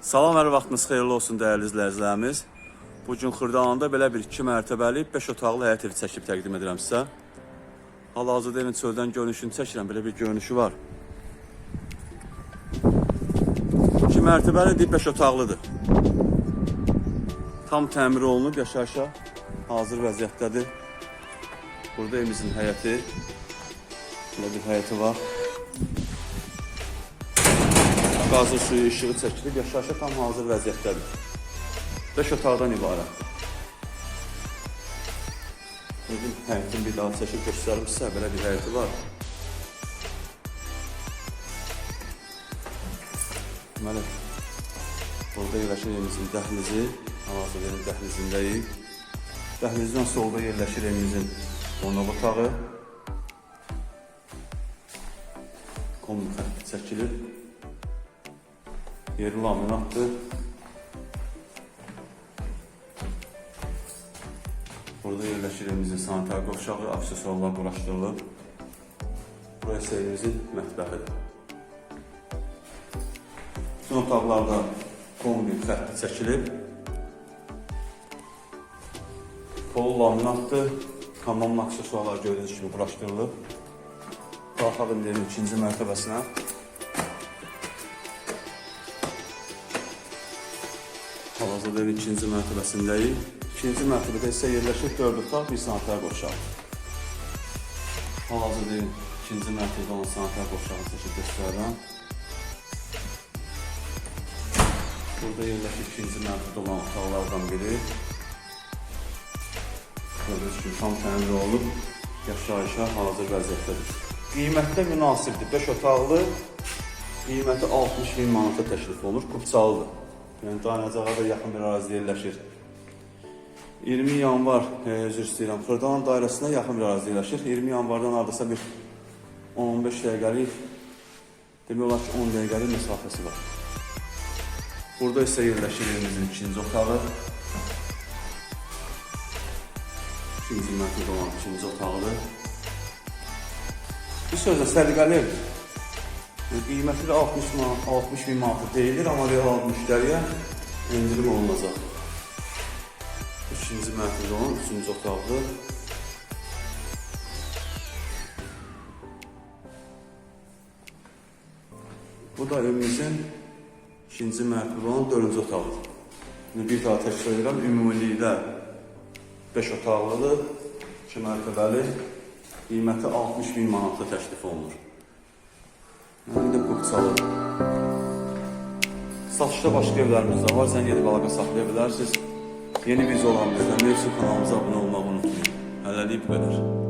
Salam, hər vaxtınız xeyirli olsun dəyərli izləyicilərimiz. Bu gün Xırdalanında belə bir 2 mərtəbəli 5 otaqlı həyət evi çəkib təqdim edirəm sizə. Hal-hazırda evin çöldən görünüşünü çəkirəm, belə bir görünüşü var. 2 mərtəbəlidir, 5 otaqlıdır. Tam təmir olunub, yaşayışa hazır vəziyyətdədir. Burada evimizin həyəti, belə bir həyəti var. Qazı suyu işığı çəkilib, yaşayışa tam hazır vəziyyətdədir. 5 otaqdan ibarətdir. Evin həyətini bir daha çəkib göstərim sizə, belə bir həyəti var. Deməli, burada yerləşir evimizin dəhlizi, hal-hazırda evin dəhlizindəyik. Dəhlizdən solda yerləşir evimizin qonaq otağı. Kombi xətti çəkilir. Yeri laminatdır. Burada yerləşir evimizin sanitar qovşağı, aksesuarlar quraşdırılıb. Burası evimizin mətbəxidir. Bütün otaqlarda kombi xətti çəkilib. Pol laminatdır. Hamamın aksesuarlar gördüyünüz kimi quraşdırılıb. Qalxalım yerin ikinci mərtəbəsinə. Hal-hazırda evin ikinci mərtəbəsindəyik. İkinci mərtəbədə isə yerləşir 4 otaq, bir sanitar qovşaq. Hal-hazırda ikinci mərtəbədə olan sanitar qovşağını seçib göstərirəm. Burada yerləşir ikinci mərtəbədə olan otaqlardan biri. Gördüyünüz kimi tam təmir olunub, yaşayışa hazır vəziyyətdədir. Qiymətdə münasibdir. 5 otaqlı, qiyməti 60 min manata təklif olunur, Qubçalıdır. Danacağa da yaxın bir ərazidə yerləşir. 20 yanvar, e, üzr istəyirəm, Xırdalan dairəsinə yaxın bir ərazidə yerləşir. 20 yanvardan hardasa bir 10-15 dəqiqəlik, demək olar ki 10 dəqiqəlik məsafəsi var. Burada isə yerləşir evimizin ikinci otağı. İkinci mərtəbə olan ikinci otağıdır. Bir sözlə səliqəli evdir. Yəni, Qiyməti də 60 manat, 60 min manat deyilir, amma real müştəriyə endirim olunacaq. İkinci mərtəbə olan üçüncü otaqlı. Bu da evimizin ikinci mərtəbə olan dördüncü otaqlıdır. İndi bir daha təkrar edirəm, ümumilikdə 5 otaqlıdır, 2 mərtəbəli, qiyməti 60 min manata təklif olunur. Qubçalı. Satışda başqa evlərimiz də var. Zəng edib əlaqə saxlaya bilərsiniz. Yeni video olan bizdən YouTube kanalımıza abunə olmağı unutmayın. Hələlik bu qədər.